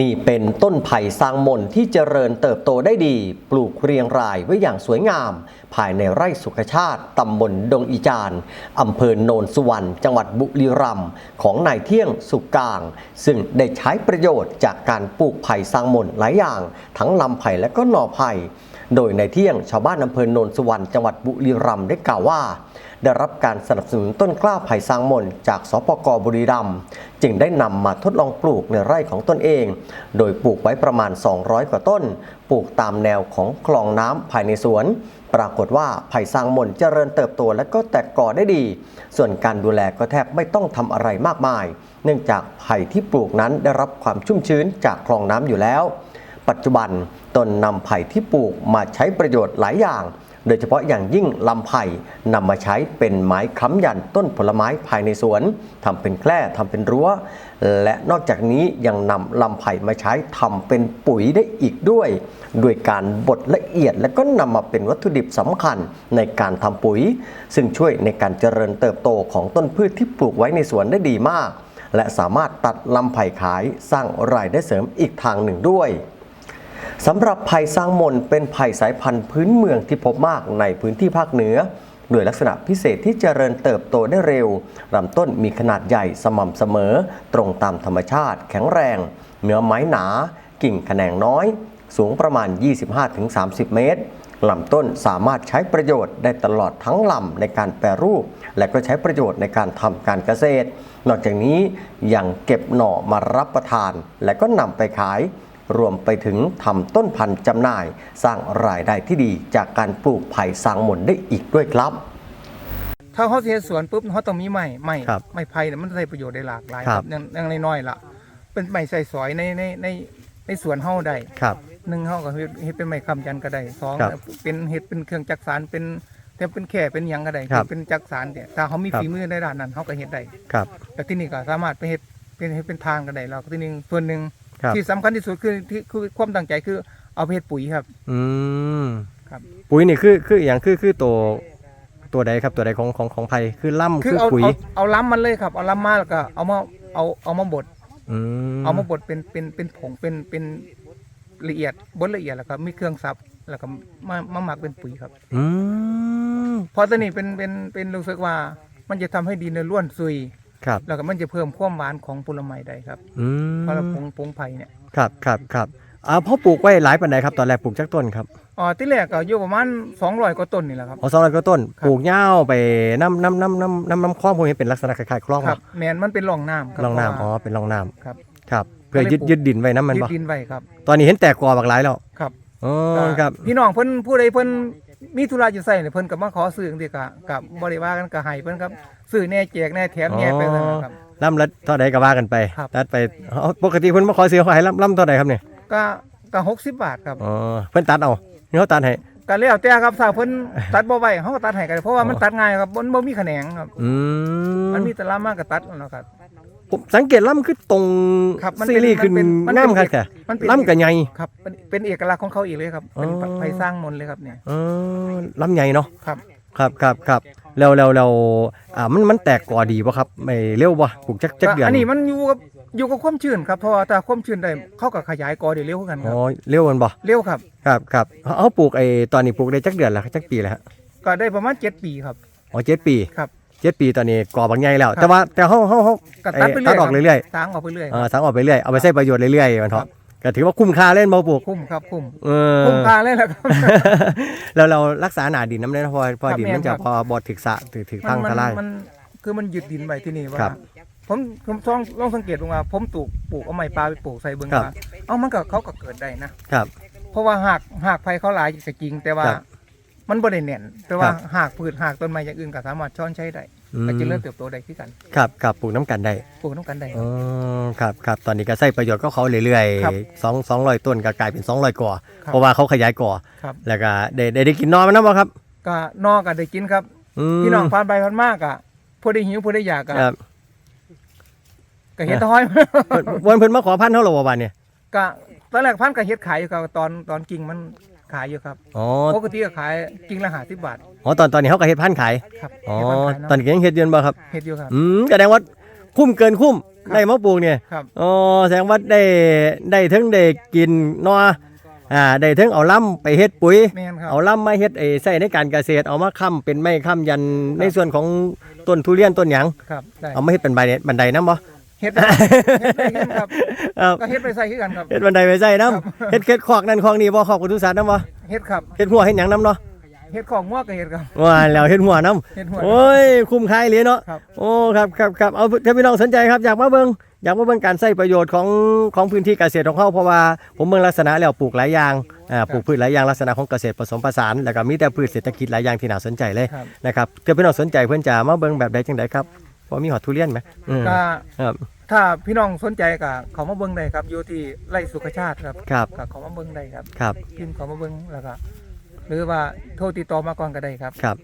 นี่เป็นต้นไผ่สร้างมนที่เจริญเติบโตได้ดี ปลูกเรียงรายไว้อย่างสวยงาม ภายในไร่สุขชาติตำบลดงอีจานอำเภอโนนสุวรรณจังหวัดบุรีรัมย์ของนายเที่ยงสุกกลาง ซึ่งได้ใช้ประโยชน์จากการปลูกไผ่สร้างมนหลายอย่าง ทั้งลำไผ่และก็หน่อไผ่ โดยในเที่ยงชาวบ้านอำเภอโนนสุวรรณจังหวัดบุรีรัมย์ได้กล่าวว่า ได้รับการสนับสนุนต้นกล้าไผ่สร้างมนจากสปกบุรีรัมย์จึงได้นำมาทดลองปลูกในไร่ของตนเอง โดยปลูกไว้ประมาณ 200 กว่าต้น ปลูกตามแนวของคลองน้ำภายในสวน ปรากฏว่าไผ่สร้างมนเจริญเติบโตและก็แตกกอได้ดี ส่วนการดูแลก็แทบไม่ต้องทำอะไรมากมาย เนื่องจากไผ่ที่ปลูกนั้นได้รับความชุ่มชื้นจากคลองน้ำอยู่แล้ว ปัจจุบันตนนำไผ่ที่ปลูกมาใช้ประโยชน์หลายอย่าง โดยเฉพาะอย่างยิ่งลำไผ่นำมาใช้เป็นไม้ค้ำยันต้นผลไม้ภายในสวนทำเป็นแคร่ทำเป็นรั้ว และนอกจากนี้ยังนำลำไผ่มาใช้ทำเป็นปุ๋ยได้อีกด้วย โดยการบดละเอียดและก็นำมาเป็นวัตถุดิบสำคัญในการทำปุ๋ย ซึ่งช่วยในการเจริญเติบโตของต้นพืชที่ปลูกไว้ในสวนได้ดีมากและสามารถตัดลำไผ่ขายสร้างรายได้เสริมอีกทางหนึ่งด้วย สำหรับไผ่สร้างมนเป็นไผ่สายพันธุ์พื้นเมืองที่พบมากในพื้นที่ภาคเหนือด้วยลักษณะพิเศษที่เจริญเติบโตได้เร็วลำต้นมีขนาดใหญ่สม่ำเสมอ ตรงตามธรรมชาติ แข็งแรง เนื้อไม้หนา กิ่งแขนงน้อย สูงประมาณ 25-30 เมตรลำต้นสามารถใช้ประโยชน์ได้ตลอดทั้งลำในการแปรรูป และก็ใช้ประโยชน์ในการทำการเกษตร นอกจากนี้ยังเก็บหน่อมารับประทาน และก็นำไปขาย รวมไปถึงทำต้นพันธุ์จำหน่าย สร้างรายได้ที่ดีจากการปลูกไผ่สางหมนได้อีกด้วยครับ ถ้าเขาเสียสวนปุ๊บเขาต้องมีไม้ไม้ครับไม้ไผ่เนี่ยมันใช้ประโยชน์ได้หลากหลายครับอย่างอย่างน้อยๆล่ะ เป็นไม้ใส่สอยในในในในสวนเฮาได้ครับ หนึ่งเฮาก็เฮ็ดเฮ็ดเป็นไม้คำยันก็ได้สองครับเป็นเฮ็ดเป็นเครื่องจักสานเป็นแต่เป็นแค่เป็นหยังก็ได้ครับเป็นจักสานเนี่ยถ้าเขามีครับ ฝีมือในด้านนั้นเขาก็เฮ็ดได้ ครับแต่ที่นี่ก็สามารถไปเฮ็ดเป็นเฮ็ดเป็นทางก็ได้แล้วก็ที่นี่ส่วนหนึ่ง ครับที่สำคัญที่สุดคือที่คือความตั้งใจคือเอาไปเฮ็ดปุ๋ยครับ อืมครับ ปุ๋ยนี่คือคืออย่างคือคือตัวตัวใดครับตัวใดของของของไผ่คือล่ำคืคืออเอาปุ๋ยเอาเอาล้ำมันเลยครับเอาล้ำมาแล้วก็เอามาเอาเอามาบด อืมเอามาบดเป็นเป็นเป็นผงเป็นเป็นละเอียดบดละเอียดแล้วก็มีเครื่องซับแล้วก็มามาหมักเป็นปุ๋ยครับอืมเพอตัวนี้เป็นเป็นเป็นรู้สึกว่ามันจะทำให้ดินเนี่ยร่วนซุย ครับ แล้วก็มันจะเพิ่มความหวานของผลไม้ได้ครับอืมเพราะเราผงผงไผ่เนี่ยครับครับครับอ่าพ่อปลูกไว้หลายปันใดครับตอนแรกปลูกจักต้นครับอ๋อที่แรกก็อยู่ประมาณ200กว่าต้นนี่แหละครับ อ๋อสองร้อยก็ต้นครับปลูกยาวไปน้ำน้ำน้ำน้ำน้ำน้ำคลองพวกนี้เป็นลักษณะคล้ายๆคลองครับแมนมันเป็นร่องน้ำคบลองน้ำเพอ๋อราะว่า เป็นลองน้ครับำครับ เพื่อก็เลยยึดปลูกยึดดินไว้น้ำมันยึบ่ดดินไว้ครับตอนนี้เห็นแตกกอบักหลายแล้วครับอ๋อครับ พี่น้องเพิ่นผู้ใดเพิ่น มีธุระอยู่ใส่เนี่ยเพิ่นก็มาขอซื้อจังซี่ก็กับ่ได้ว่ากันก็ให้เพิ่นครับซื้อแหน่แจกแหน่แถมแหน่ไปนั่นนะครับ ล่ำละเท่าใดก็ว่ากันไปครับ ตัดไปเอาปกติเพิ่นมาขอซื้อเขาให้ล่ำล่ำเท่าใดครับเนี่ยก็ก็60บาทครับ อ๋อเพิ่นตัดเอานี่เขาตัดให้ ก็แล้วแต่ครับถ้าเพิ่นตัดบ่ไหวเขาก็ตัดให้ก็ได้เพราะว่ามันอ๋อตัดง่ายครับมันบ่มีแขนงครับ อืมมันมีแต่ลามากก็ตัดแล้วครับ ผมสังเกตล่ำคือตรงครับมันซีเป็นรีส์ขึ้นมันเป็นมันเป็นงามครับแค่มันเป็น ล่ำกับใหญ่ครับเป็นเป็นเอกลักษณ์ของเขาอีกเลยครับเป็นอ๋อไฟสร้างมนต์เลยครับเนี่ย เออล่ำใหญ่เนาะครับ ครับครับครับแล้วแล้วแล้วอ่ามันมันแตกกอดีป่ะครับไม่เร็วป่ะปลูกจักจักเดือนอันนี้มันอยู่กับอยู่กับความชื้นครับเพราะว่าถ้าความชื้นได้เขาก็ขยายกอได้เร็วกันคอ๋รับอเร็วมันบ่เร็วครับ ครับครับเขาเขาปลูกไอ้ตอนนี้ปลูกได้จักเดือนแล้วจักปีแล้วฮะก็ได้ประมาณ7ปีครับอ๋อเจ็ดปีครับ เจ็ดปีตอนนี้กอบางใหญ่แล้วครับแต่ว่าแต่เขาเขาเขาก็ตัดไปเอ่อเรื่อยตัดออกคบเรื่อยทางออกไปเรื่อยๆอ่าสังออกไปเรื่อยเอาไปใช้ประโยชน์เรื่อยๆมันเถครัอะบก็ถือว่าคุ้มค่าเล่นบ่ปลูกคุ้มครับคุ้มเออคุ้มค่าเลยแหละครับแล้วเรารักษาหนาดินน้ำได้นะเพอพอครับดินแม่นมันจะครับพอบอดถึกสะถึกถึกพังมัทลายมันคือมันยึดดินไว้ที่นี่ว่าครับผมผมลองลองสังเกตดูว่าผมปลูกปลูกเอาไม้ปลาไปปลูกใส่เบิ่งครับว่าเอ้ามันก็เขาก็เกิดได้นะครับ เพราะว่าหากหากไผ่เขาหลายก็จริงแต่ว่าครับ มันบ่ได้แน่นแต่ว่าครับหากพืชหากต้นไม้อย่างอื่นก็สามารถช้อนใช้ได้อืม ก็จะเริ่มเติบโตได้คือกันครับครับปลูกน้ำกันได้ปลูกน้ำกันได้ อ๋อครับครับตอนนี้ก็ใช้ประโยชน์ก็เขาเรื่อยครับๆสองสองร้อยต้นก็กลายเป็นสองร้อยก่อ ครับเพราะว่าเขาขยายก่อ ครับ แล้วก็ได้ได้ได้กินนอมันนะบ่ครับก็นอกก็ได้กินครับอืมพี่น้องผ่านไปผ่านมากอะผู้ได้หิวผู้ได้อยากก็ครับก็เฮ็ดห้อยเพิ่นวันเพิ่นมาขอพันธุ์เท่าไหร่บ่บานเนี่ย ก็ตอนแรกพันก็เฮ็ดขายอยู่ครับตอนตอนกิ่งมัน ขายอยู่ครับอ๋อปกติก็ขายกิ่งละ50บาท อ๋อตอนตอนนี้เขาก็เฮ็ดพันธุ์ขายครับอ๋อเฮ็ดพันขายเนาะ ตอนนี้ก็ยังเฮ็ดอยืนบ่ครับ เฮ็ดอยู่ครับ อืมแสดงว่าคุ้มเกินคุ้มได้มาปลูกเนี่ยครับ อ๋อแสดงว่าได้ได้ทั้งได้กินเนาะอ่าได้ทั้งเอาล่ำไปเฮ็ดปุ๋ย แม่นครับ เอาล่ำมาเฮ็ดไอ้ใส่ในการเกษตรเอามาค้ำเป็นไม้ค้ำยันในส่วนของต้นทุเรียนต้นหยังครับได้เอามาเฮ็ดเป็นใบเนี่ยบันไดนํบ่ เฮ็ดได้เฮ็ดได้เฮ็ดครับครับก็เฮ็ดไปใส่คือกันครับเฮ็ดบันไดไปใส่นํครับเฮ็ดเฮ็ดคอกนั่นคอกนี่บ่คอกปศุสัตว์นํบ่เฮ็ดครับเฮ็ดหัวเฮ็ดหยังนํเนาะเฮ็ดของงอกก็เฮ็ดครับว่าแล้วเฮ็ดหัวนํเฮ็ดหัวโอ้ยคุ้มค่าอีหลีเนาะครับโอ้ครับครับครับเอาถ้าพี่น้องสนใจครับอยากมาเบิ่งอยากมาเบิ่งการใช้ประโยชน์ของของพื้นที่เกษตรของเขาเพราะว่าผมเบิ่งลักษณะแล้วปลูกหลายอย่างอ่าปลูกพืชหลายอย่างลักษณะของเกษตรผสมผสานแล้วก็มีแต่พืชเศรษฐกิจหลายอย่างที่น่าสนใจเลยครับนะครับถ้าพี่น้องสนใจเพิ่นจะมาเบิ่งแบบใดจังไดครับ เพราะมีหอดทุเรียนไหมอืมก็ครับถ้าพี่น้องสนใจก็เขามาเบิ่งได้ครับ อยู่ที่ไร่สุขชาติครับครับก็เขามาเบิ่งได้ครับครับพิมพ์เขามาเบิ่งแล้วก็หรือว่าโทรติดต่อมาก่อนก็ได้ครับ ครับ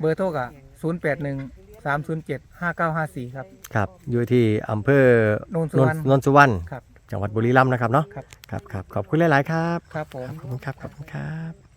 เบอร์โทรก็081 307 5954 ครับ ครับอยู่ที่อำเภอโนนสุวรรณ นนสุวรรณครับ จังหวัดบุรีรัมย์นะครับเนาะครับ ครับครับขอบคุณหลาย ๆ ครับ ครับผม ขอบคุณครับ ขอบคุณครับ